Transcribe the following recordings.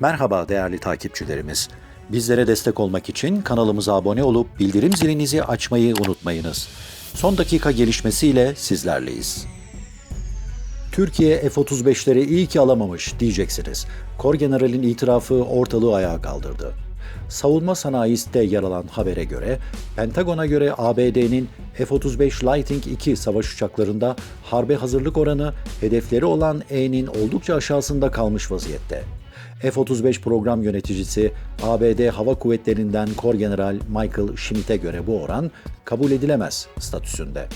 Merhaba değerli takipçilerimiz. Bizlere destek olmak için kanalımıza abone olup bildirim zilinizi açmayı unutmayınız. Son dakika gelişmesiyle sizlerleyiz. Türkiye F-35'leri iyi ki alamamış diyeceksiniz. Kor General'in itirafı ortalığı ayağa kaldırdı. Savunma sanayisinde yer alan habere göre, Pentagon'a göre ABD'nin F-35 Lightning II savaş uçaklarında harbe hazırlık oranı hedefleri olan E'nin oldukça aşağısında kalmış vaziyette. F-35 program yöneticisi ABD Hava Kuvvetleri'nden Kor General Michael Schmidt'e göre bu oran kabul edilemez statüsünde.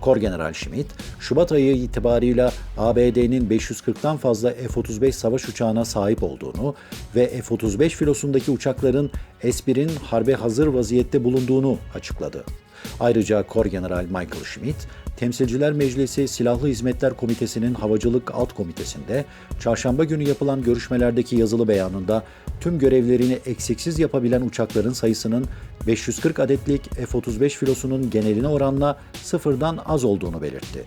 Kor General Schmidt, Şubat ayı itibarıyla ABD'nin 540'tan fazla F-35 savaş uçağına sahip olduğunu ve F-35 filosundaki uçakların S-1'in harbe hazır vaziyette bulunduğunu açıkladı. Ayrıca Kor General Michael Schmidt, Temsilciler Meclisi Silahlı Hizmetler Komitesi'nin Havacılık Alt Komitesi'nde çarşamba günü yapılan görüşmelerdeki yazılı beyanında tüm görevlerini eksiksiz yapabilen uçakların sayısının 540 adetlik F-35 filosunun geneline oranla sıfırdan az olduğunu belirtti.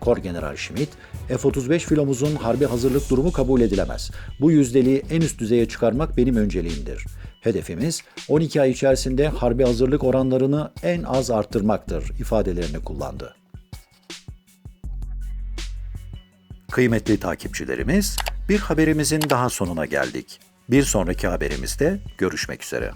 Kor General Schmidt, F-35 filomuzun harbi hazırlık durumu kabul edilemez. Bu yüzdeliği en üst düzeye çıkarmak benim önceliğimdir. Hedefimiz 12 ay içerisinde harbi hazırlık oranlarını en az arttırmaktır ifadelerini kullandı. Kıymetli takipçilerimiz, bir haberimizin daha sonuna geldik. Bir sonraki haberimizde görüşmek üzere.